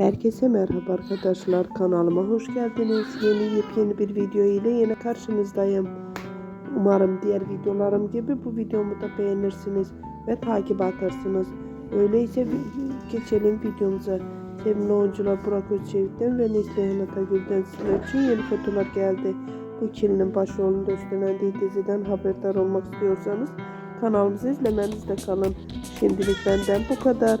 Herkese merhaba arkadaşlar kanalıma hoş geldiniz. Yeni yepyeni bir video ile yine karşınızdayım. Umarım diğer videolarım gibi bu videomu da beğenirsiniz ve takip atarsınız. Öyleyse geçelim videomuza. Sevimli oyuncular Burak Özçevik'ten ve Neslihan Atagül'den sizler için yeni fotoğraflar geldi. Bu ikilinin başrolünde üstlendiği diziden haberdar olmak istiyorsanız kanalımızı izlemenizde kalın. Şimdilik benden bu kadar.